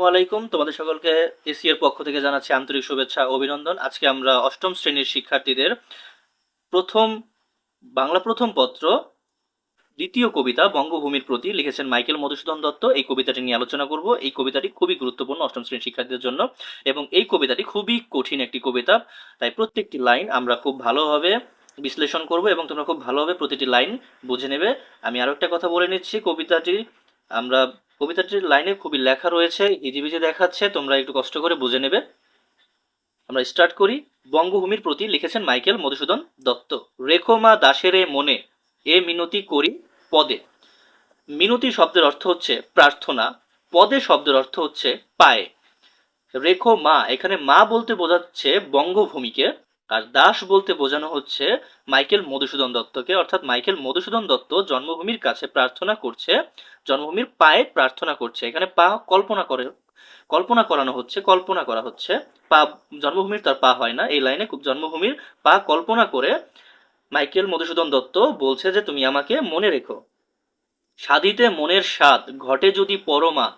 ওয়ালাইকুম তোমাদের সকলকে এসি এর পক্ষ থেকে জানাচ্ছি আন্তরিক শুভেচ্ছা অভিনন্দন। আজকে আমরা অষ্টম শ্রেণির শিক্ষার্থীদের প্রথম, বাংলা প্রথম পত্র, দ্বিতীয় কবিতা বঙ্গভূমির প্রতি লিখেছেন মাইকেল মধুসূদন দত্ত। এই কবিতাটি নিয়ে আলোচনা করব। এই কবিতাটি খুবই গুরুত্বপূর্ণ অষ্টম শ্রেণির শিক্ষার্থীদের জন্য এবং এই কবিতাটি খুবই কঠিন একটি কবিতা, তাই প্রত্যেকটি লাইন আমরা খুব ভালোভাবে বিশ্লেষণ করব এবং তোমরা খুব ভালোভাবে প্রতিটি লাইন বুঝে নেবে। আমি আরও একটা কথা বলে নিচ্ছি। কবিতাটি আমরা কবিতাটির লাইনে খুবই লেখা রয়েছে হিজিবিজি দেখাচ্ছে, তোমরা একটু কষ্ট করে বুঝে নেবে। আমরা স্টার্ট করি। বঙ্গভূমির প্রতি লিখেছেন মাইকেল মধুসূদন দত্ত। রেখোমা দাসেরে মনে, এ মিনতি করি পদে। মিনতি শব্দের অর্থ হচ্ছে প্রার্থনা, পদে শব্দের অর্থ হচ্ছে পায়ে। রেখো মা, এখানে মা বলতে বোঝাচ্ছে বঙ্গভূমিকে আর দাস বলতে বোঝানো হচ্ছে মাইকেল মধুসূদন দত্তকে। অর্থাৎ মাইকেল মধুসূদন দত্ত জন্মভূমির কাছে প্রার্থনা করছে, জন্মভূমির পায়ে প্রার্থনা করছে। এখানে পা কল্পনা করে, কল্পনা করানো হচ্ছে, কল্পনা করা হচ্ছে। পা, জন্মভূমির তার পা হয় না। এই লাইনে জন্মভূমির পা কল্পনা করে মাইকেল মধুসূদন দত্ত বলছে যে, তুমি আমাকে মনে রেখো। সাধিতে মনের স্বাদ ঘটে যদি পরমাত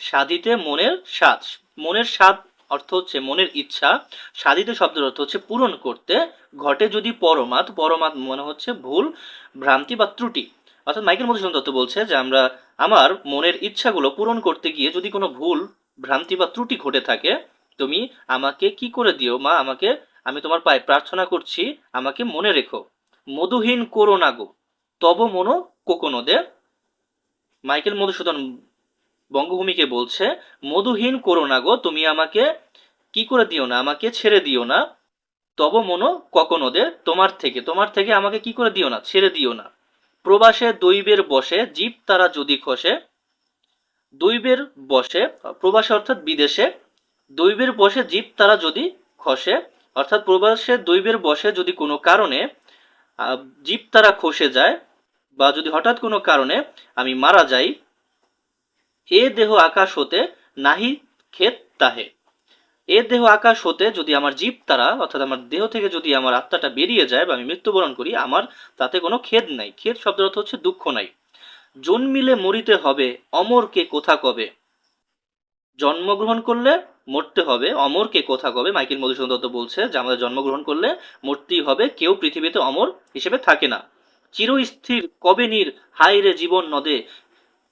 সাধিতে মনের স্বাদ মনের স্বাদ অর্থ হচ্ছে মনের ইচ্ছা, সাধিতে শব্দের অর্থ হচ্ছে পূরণ করতে। ঘটে যদি পরমাত পরমাত মনে হচ্ছে ভুল, ভ্রান্তি বা ত্রুটি। অর্থাৎ মাইকেল মধুসূদন দত্ত বলছে যে, আমরা, আমার মনের ইচ্ছাগুলো পূরণ করতে গিয়ে যদি কোনো ভুল, ভ্রান্তি বা ত্রুটি ঘটে থাকে, তুমি আমাকে কি করে দিও? মা, আমাকে, আমি তোমার পায়ে প্রার্থনা করছি, আমাকে মনে রেখো। মধুহীন করো না গো। তব মনো কোকোনদে। মাইকেল মধুসূদন বঙ্গভূমিকে বলছে, মধুহীন করো না গো, তুমি আমাকে কি করে দিও না? আমাকে ছেড়ে দিও না। তব মনো কখনোদে তোমার থেকে তোমার থেকে আমাকে কি করে দিও না? ছেড়ে দিও না। প্রবাসে দৈবের বসে, জীব তারা যদি খসে, দৈবের বসে, প্রবাসে অর্থাৎ বিদেশে, দৈবের বসে জীব তারা যদি খসে, অর্থাৎ প্রবাসে দৈবের বসে যদি কোনো কারণে জীব তারা খসে যায়, বা যদি হঠাৎ কোনো কারণে আমি মারা যাই এ দেহ আকাশ হতে নাহি ক্ষেত তাহে। এ দেহ আকাশ হতে যদি আমার জীব তারা, অর্থাৎ আমার দেহ থেকে যদি আমার আত্মাটা বেরিয়ে যায় বা আমি মৃত্যুবরণ করি, আমার তাতে কোনো খেদ নাই। খেদ শব্দের অর্থ হচ্ছে দুঃখ নাই। জন্মিলে মরিতে হবে, অমরকে কোথা কবে? জন্মগ্রহণ করলে মরতে হবে, অমরকে কোথা কবে? মাইকেল মধুসূদন দত্ত বলছে যে, আমাদের জন্মগ্রহণ করলে মরতেই হবে, কেউ পৃথিবীতে অমর হিসেবে থাকে না। চিরস্থির কবে নীর হাই রে জীবন নদে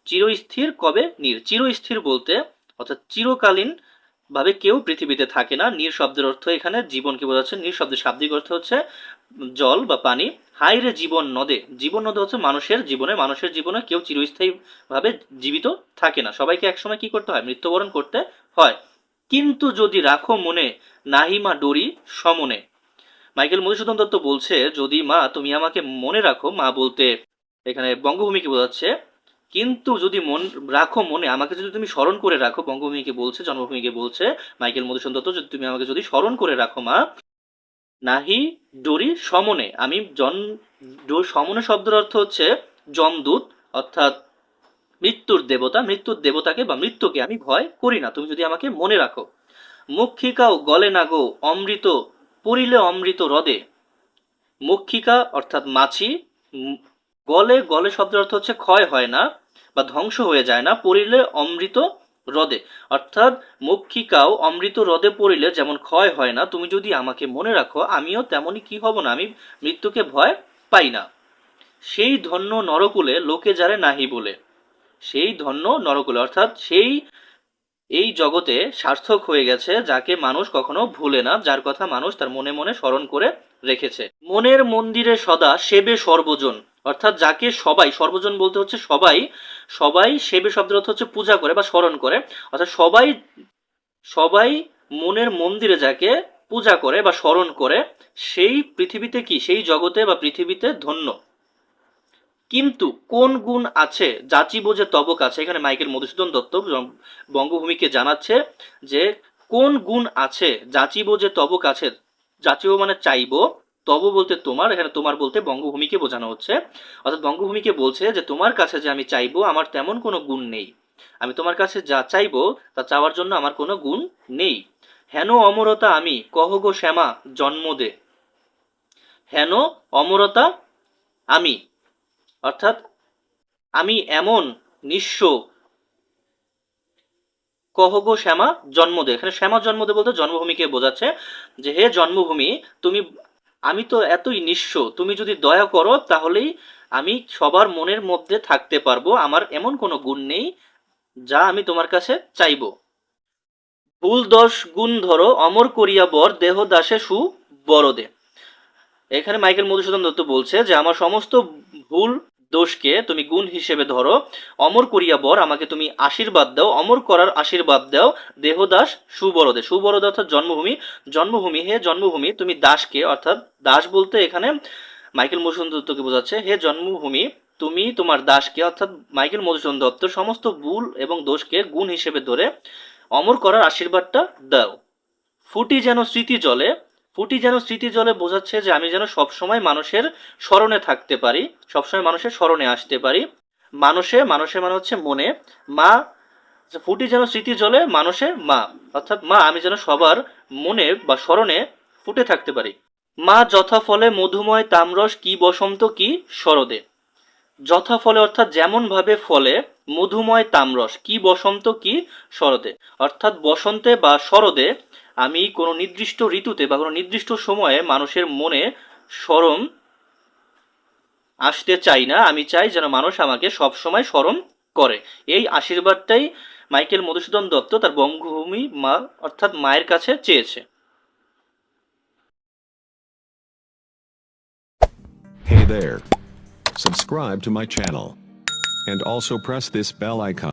চিরস্থির কবে? নীর। চিরস্থির বলতে, অর্থাৎ চিরকালীন ভাবে কেউ পৃথিবীতে থাকে না। নীর শব্দের অর্থ এখানে জীবনকে বোঝাচ্ছে। নীর শব্দের শাব্দিক অর্থ হচ্ছে জল বা পানি। হাই রে জীবন নদে। জীবন নদে হচ্ছে মানুষের জীবনে। মানুষের জীবনে কেউ চিরস্থায়ীভাবে জীবিত থাকে না। সবাইকে একসময় কি করতে হয়? মৃত্যুবরণ করতে হয়। কিন্তু যদি রাখো মনে নাহিমা ডরি সমনে। মাইকেল মধুসূদন দত্ত বলছে, যদি মা, তুমি আমাকে মনে রাখো। মা বলতে এখানে বঙ্গভূমিকে বোঝাচ্ছে কিন্তু যদি মন, রাখো মনে, আমাকে যদি তুমি স্মরণ করে রাখো, বঙ্গভূমিকে বলছে, জন্মভূমিকে বলছে, মাইকেল মধুসূদন দত্ত, যদি তুমি আমাকে যদি স্মরণ করে রাখো মা, নাহি ডরি সমনে, আমি জন সমনে শব্দের অর্থ হচ্ছে যমদূত অর্থাৎ মৃত্যুর দেবতা, মৃত্যুর দেবতাকে বা মৃত্যুকে আমি ভয় করি না, তুমি যদি আমাকে মনে রাখো। মক্ষিকাও গলে না গো, অমৃত পড়িলে অমৃত হ্রদে। মক্ষিকা অর্থাৎ মাছি গলে গলে শব্দের অর্থ হচ্ছে ক্ষয় হয় না বা ধ্বংস হয়ে যায় না, পড়িলে অমৃত হ্রদে অর্থাৎ মক্ষিকাও অমৃত হ্রদে পড়িলে যেমন ক্ষয় হয় না, তুমি যদি আমাকে মনে রাখো, আমিও তেমনই কি হব না? আমি মৃত্যুকে ভয় পাই না। সেই ধন্য নরকুলে লোকে যারে নাহি বলে, সেই ধন্য নরকুলে। অর্থাৎ সেই, এই জগতে সার্থক হয়ে গেছে যাকে মানুষ কখনো ভুলে না, যার কথা মানুষ তার মনে মনে স্মরণ করে রেখেছে। মনের মন্দিরে সদা সেবে সর্বজন। অর্থাৎ যাকে সবাই, সর্বজন বলতে হচ্ছে সবাই সবাই সেবে শব্দের অর্থ হচ্ছে পূজা করে বা স্মরণ করে। অর্থাৎ সবাই সবাই মনের মন্দিরে যাকে পূজা করে বা স্মরণ করে, সেই পৃথিবীতে কি? সেই জগতে বা পৃথিবীতে ধন্য। কিন্তু কোন গুণ আছে? যাচি বোঝে তব কাছে এখানে মাইকেল মধুসূদন দত্ত বঙ্গভূমিকে জানাচ্ছে যে কোন গুণ আছে? যাচিব যে তব কাছে যাচিব মানে চাইব। তব বলতে তোমার, এখানে তোমার বলতে বঙ্গভূমিকে বোঝানো হচ্ছে। অর্থাৎ বঙ্গভূমিকে বলছে যে, তোমার কাছে যে আমি চাইব, আমার তেমন কোনো গুণ নেই। আমি তোমার কাছে যা চাইব, তা চাওয়ার জন্য আমার কোনো গুণ নেই। হেন অমরতা আমি, কহ গো শ্যামা, জন্ম দে। হেন অমরতা আমি, অর্থাৎ আমি এমন, নিঃস্ব। কহ গো শ্যামা জন্মদে এখানে শ্যামা জন্মদে বলতে জন্মভূমিকে বোঝাচ্ছে যে, হে জন্মভূমি, তুমি আমি তো এতই নিঃস্ব, তুমি যদি দয়া করো, তাহলেই আমি সবার মনের মধ্যে থাকতে পারব, আমার এমন কোনো গুণ নেই যা আমি তোমার কাছে চাইব। ভুল দশ গুণ ধরো, অমর করিয়া বর দেহ দাসে সু বরদে। এখানে মাইকেল মধুসূদন দত্ত বলছে যে, আমার সমস্ত ভুল দোষকে তুমি গুণ হিসেবে ধরো। অমর করিয়া বর, আমাকে তুমি আশীর্বাদ দাও। অমর করার আশীর্বাদ দাও। দেহদাস সুবরদে। সুবরদে অর্থাৎ জন্মভূমি। জন্মভূমি, হে জন্মভূমি, তুমি দাসকে, অর্থাৎ দাস বলতে এখানে মাইকেল মধুসূদন দত্তকে বোঝাচ্ছে। হে জন্মভূমি, তুমি তোমার দাসকে, অর্থাৎ মাইকেল মধুসূদন দত্ত, সমস্ত ভুল এবং দোষকে গুণ হিসেবে ধরে অমর করার আশীর্বাদটা দাও। ফুটি যেন স্মৃতি জলে ফুটি যেন স্মৃতি জলে বোঝাচ্ছে যে আমি যেন সবসময় মানুষের স্মরণে থাকতে পারি, সবসময় মানুষের স্মরণে আসতে পারি। মানুষে, মানুষের মানে হচ্ছে মনে। মা ফুটি যেন স্মৃতি জলে মানুষের মা, অর্থাৎ মা, আমি যেন সবার মনে বা স্মরণে ফুটে থাকতে পারি। মা, যথাফলে মধুময় তামরস কি বসন্ত কি শরদে। যথাফলে অর্থাৎ যেমনভাবে ফলে মধুময় তামরস কি বসন্ত কি শরদে। অর্থাৎ বসন্তে বা শরদে আমি কোনো নির্দিষ্ট ঋতুতে বা কোনো নির্দিষ্ট সময়ে মানুষের মনে স্মরণ আসতে চাই না আমি চাই যেন মানুষ আমাকে সব সময় স্মরণ করে এই আশীর্বাদটাই মাইকেল মধুসূদন দত্ত তার বঙ্গভূমি মা অর্থাৎ মায়ের কাছে চেয়েছে Hey there. Subscribe to my channel. And also press this bell icon.